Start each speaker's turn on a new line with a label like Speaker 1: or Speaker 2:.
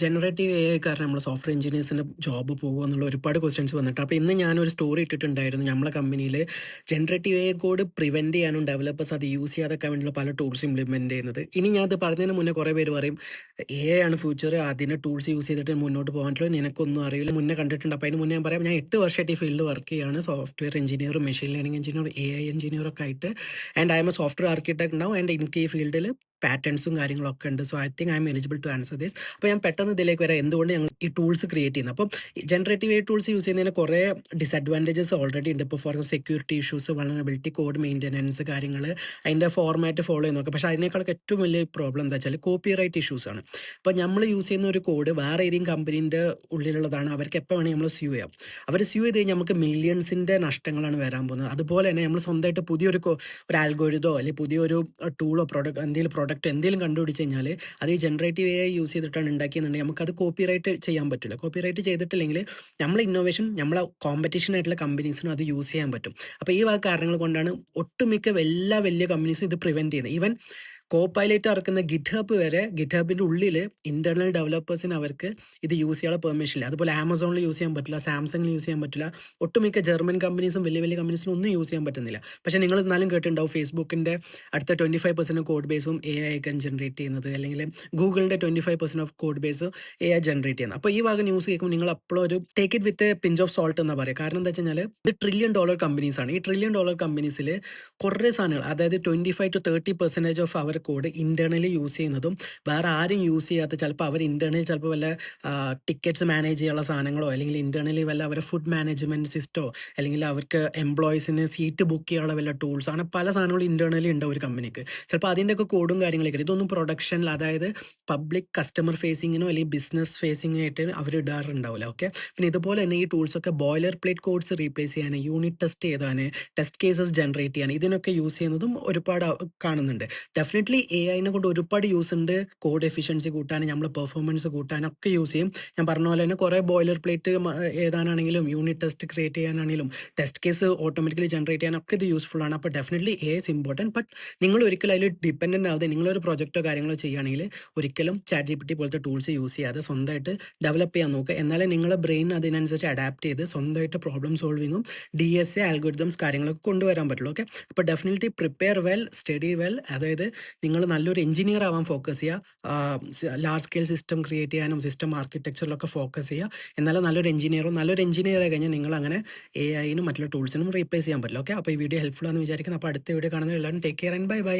Speaker 1: Generative A I കാരണം നമ്മൾ software എഞ്ചിനീയേഴ്സിന്റെ job പോകുമോ എന്നുള്ള ഒരുപാട് ക്വസ്റ്റ്യൻസ് വന്നിട്ട് അപ്പോൾ ഇന്ന് ഞാനൊരു സ്റ്റോറി ഇട്ടിട്ടുണ്ടായിരുന്നു. നമ്മളെ കമ്പനിയിൽ ജനറേറ്റീവ് എ കോഡ് പ്രിവെന്റ് ചെയ്യാനും ഡെവലപ്പേഴ്സ് അത് യൂസ് ചെയ്യാതൊക്കെ വേണ്ടിയുള്ള പല ടൂൾസ് ഇംപ്ലിമെന്റ് ചെയ്യുന്നത്. ഇനി ഞാൻ അത് പറഞ്ഞതിന് മുന്നേ കുറേ പേര് പറയും എ ആണ് ഫ്യൂച്ചർ അതിന്റെ ടൂൾസ് യൂസ് ചെയ്തിട്ട് മുന്നോട്ട് പോകാൻ നിനക്കൊന്നും അറിയില്ല. മുന്നേ കണ്ടിട്ടുണ്ട്. അപ്പോൾ അതിന് മുന്നേ ഞാൻ പറയാം ഞാൻ എട്ട് വർഷമായിട്ട് ഈ ഫീൽഡ് വർക്ക് ചെയ്യാണ്. Software engineer machine learning engineer A I engineer ഒക്കെ ആയിട്ട്. And I'm a software architect ഉണ്ടാവും ആൻഡ് എനിക്ക് ഈ ഫീൽഡിൽ പാറ്റേൺസും കാര്യങ്ങളൊക്കെ ഉണ്ട്. So I think I'm eligible to answer this അപ്പോൾ ഞാൻ പെട്ടെന്ന് ഇതിലേക്ക് വരാം. എന്തുകൊണ്ട് ഞങ്ങൾ ഈ ടൂൾസ് ക്രിയേറ്റ് ചെയ്യുന്നത്? അപ്പം ജനറേറ്റീവ് എ ടൂൾസ് യൂസ് ചെയ്യുന്നതിന് കുറേ ഡിസഡ്വാന്റേജസ് ഓൾറെഡി ഉണ്ട്. ഇപ്പോൾ for security issues vulnerability code maintenance കാര്യങ്ങൾ അതിന്റെ ഫോർമാറ്റ് ഫോളോ ചെയ്യുന്നൊക്കെ പക്ഷേ അതിനേക്കാളൊക്കെ ഏറ്റവും വലിയ പ്രോബ്ലം എന്താ വെച്ചാൽ കോപ്പി റൈറ്റ് ഇഷ്യൂസ് ആണ്. അപ്പോൾ നമ്മൾ യൂസ് ചെയ്യുന്ന ഒരു കോഡ് വേറെ ഏതെങ്കിലും കമ്പനീന്റെ ഉള്ളിലുള്ളതാണ്. അവർക്ക് എപ്പോൾ വേണമെങ്കിൽ നമ്മൾ സ്യൂ ചെയ്യാം. അവർ സ്യൂ ചെയ്ത് കഴിഞ്ഞാൽ നമുക്ക് മില്യൺസിന്റെ നഷ്ടങ്ങളാണ് വരാൻ പോകുന്നത്. അതുപോലെ തന്നെ നമ്മൾ സ്വന്തമായിട്ട് പുതിയൊരു ഒരു ആൽഗോരിതോ അല്ലെങ്കിൽ പുതിയൊരു ടൂളോ പ്രോഡക്റ്റ് എന്തെങ്കിലും പ്രോഡക്റ്റ് എന്തെങ്കിലും കണ്ടുപിടിച്ച് കഴിഞ്ഞാൽ അത് ഈ ജനറേറ്റീവ് എ യൂസ് ചെയ്തിട്ടാണ് ഉണ്ടാക്കിയെന്നുണ്ടെങ്കിൽ നമുക്കത് കോപ്പി റൈറ്റ് ചെയ്യാൻ പറ്റില്ല. കോപ്പി റൈറ്റ് ചെയ്തിട്ടില്ലെങ്കിൽ നമ്മളെ ഇന്നോവേഷൻ നമ്മളെ കോമ്പറ്റീഷൻ ആയിട്ടുള്ള കമ്പനീസിനും അത് യൂസ് ചെയ്യാൻ പറ്റും. അപ്പോൾ ഈ കാരണങ്ങൾ കൊണ്ടാണ് ഒട്ടുമിക്ക എല്ലാ വലിയ കമ്പനീസും ഇത് പ്രിവെന്റ് ചെയ്യുന്നത്. ഈവൻ കോ പൈലറ്റ് ഇറക്കുന്ന ഗിറ്റ് വരെ ഗിറ്റ് ഹബിന്റെ ഉള്ളിൽ ഇന്റർണൽ ഡെവലപ്പേഴ്സിന് അവർക്ക് ഇത് യൂസ് ചെയ്യാനുള്ള പെർമിഷൻ ഇല്ല. അതുപോലെ ആമസോണിൽ യൂസ് ചെയ്യാൻ പറ്റില്ല സാംസങ്ങിൽ യൂസ് ചെയ്യാൻ പറ്റില്ല. ഒട്ടുമിക്ക ജർമ്മൻ കമ്പനീസും വലിയ വലിയ കമ്പനീസും ഒന്നും യൂസ് ചെയ്യാൻ പറ്റുന്നില്ല. പക്ഷേ നിങ്ങൾ എന്നാലും കേട്ടിട്ടുണ്ടാവും ഫേസ്ബുക്കിന്റെ അടുത്ത ട്വന്റി ഫൈവ് പെർസെന്റ് കോഡ് ബേസും എ ഐ ഒക്കെ ജനറേറ്റ് ചെയ്യുന്നത്. അല്ലെങ്കിൽ ഗൂഗിളിന്റെ twenty five percent of code base A I generate ചെയ്യുന്നത്. അപ്പോൾ ഈ ഭാഗം ന്യൂസ് കേൾക്കുമ്പോൾ നിങ്ങൾ അപ്പോഴും ഒരു take it with pinch of salt എന്ന് പറയുക കാരണം എന്താ വെച്ചാൽ ഇത് ട്രില്യൺ ഡോളർ കമ്പനീസാണ് ഈ ട്രില്യൺ ഡോളർ കമ്പനീസിൽ കുറേ സാധനങ്ങൾ അതായത് twenty five to thirty percentage of our code internally use ചെയ്യുന്നതും വേറെ ആരും യൂസ് ചെയ്യാത്ത ചിലപ്പോൾ അവർ ഇന്റേർണലി ചിലപ്പോൾ വല്ല ടിക്കറ്റ്സ് മാനേജ് ചെയ്യാനുള്ള സാധനങ്ങളോ അല്ലെങ്കിൽ ഇന്റേർണലി വല്ല അവരുടെ ഫുഡ് മാനേജ്മെന്റ് സിസ്റ്റോ അല്ലെങ്കിൽ അവർക്ക് എംപ്ലോയീസിന് സീറ്റ് ബുക്ക് ചെയ്യാനുള്ള വല്ല ടൂൾസ് അങ്ങനെ പല സാധനങ്ങളും ഇന്റേർണലി ഉണ്ട് ഒരു കമ്പനിക്ക് ചിലപ്പോൾ അതിന്റെയൊക്കെ കോഡും കാര്യങ്ങളൊക്കെ ഇതൊന്നും പ്രൊഡക്ഷനിൽ അതായത് പബ്ലിക് കസ്റ്റമർ ഫേസിങ്ങിനോ അല്ലെങ്കിൽ ബിസിനസ് ഫേസിംഗ് ആയിട്ട് അവർ ഇടാറുണ്ടാവില്ല. ഓക്കെ പിന്നെ ഇതുപോലെ തന്നെ ഈ ടൂൾസൊക്കെ ബോയിലർ പ്ലേറ്റ് കോഡ്സ് റീപ്ലേസ് ചെയ്യാൻ യൂണിറ്റ് ടെസ്റ്റ് ചെയ്താൻ ടെസ്റ്റ് കേസസ് ജനറേറ്റ് ചെയ്യാൻ ഇതിനൊക്കെ യൂസ് ചെയ്യുന്നതും ഒരുപാട് കാണുന്നുണ്ട്. കാണുന്നുണ്ട് ഡെഫിനറ്റ്ലി എ ഐനെ കൊണ്ട് ഒരുപാട് യൂസ് ഉണ്ട്. കോഡ് എഫിഷ്യൻസി കൂട്ടാൻ നമ്മൾ പെർഫോമൻസ് കൂട്ടാനൊക്കെ യൂസ് ചെയ്യും. ഞാൻ പറഞ്ഞ പോലെ തന്നെ കുറേ ബോയിലർ പ്ലേറ്റ് എഴുതാനാണെങ്കിലും യൂണിറ്റ് ടെസ്റ്റ് ക്രിയേറ്റ് ചെയ്യാനാണെങ്കിലും ടെസ്റ്റ് കേസ് ഓട്ടോമാറ്റിക്കലി ജനറേറ്റ് ചെയ്യാനൊക്കെ ഇത് യൂസ്ഫുൾ ആണ്. അപ്പോൾ definitely A is important but നിങ്ങൾ ഒരിക്കലും അതിൽ ഡിപ്പെൻഡന്റ് ആവാതെ നിങ്ങളൊരു പ്രൊജക്റ്റോ കാര്യങ്ങളോ ചെയ്യുകയാണെങ്കിൽ ഒരിക്കലും ചാറ്റ് ജി പി ടി പോലത്തെ ടൂൾസ് യൂസ് ചെയ്യാതെ സ്വന്തമായിട്ട് ഡെവലപ്പ് ചെയ്യാൻ നോക്കുക. എന്നാലേ നിങ്ങളുടെ ബ്രെയിൻ അതിനനുസരിച്ച് അഡാപ്റ്റ് ചെയ്ത് സ്വന്തമായിട്ട് പ്രോബ്ലം സോൾവിങ്ങും ഡി എസ് എ ആൽഗോരിതംസ് കാര്യങ്ങളൊക്കെ കൊണ്ടുവരാൻ പറ്റുള്ളൂ. ഓക്കെ അപ്പോൾ definitely prepare well study well അതായത് നിങ്ങൾ നല്ലൊരു എഞ്ചിനീയർ ആവാൻ ഫോക്കസ് ചെയ്യുക ലാർജ് സ്കെയിൽ സിസ്റ്റം ക്രിയേറ്റ് ചെയ്യാനും സിസ്റ്റം ആർക്കിടെക്ചറിലൊക്കെ ഫോക്കസ് ചെയ്യുക എന്നാലും നല്ലൊരു എഞ്ചിനീയറോ നല്ലൊരു എഞ്ചിനീയർ ആയി കഴിഞ്ഞാൽ നിങ്ങൾ അങ്ങനെ എ ഐനും മറ്റുള്ള ടൂൾസിനും റീപ്ലേസ് ചെയ്യാൻ പറ്റില്ല. ഓക്കെ അപ്പോൾ ഈ വീഡിയോ ഹെൽപ്ഫുൾ ആണെന്ന് വിചാരിക്കുന്നു. അപ്പോൾ അടുത്ത വീഡിയോ കാണുന്നത് എല്ലാവരും take care and bye bye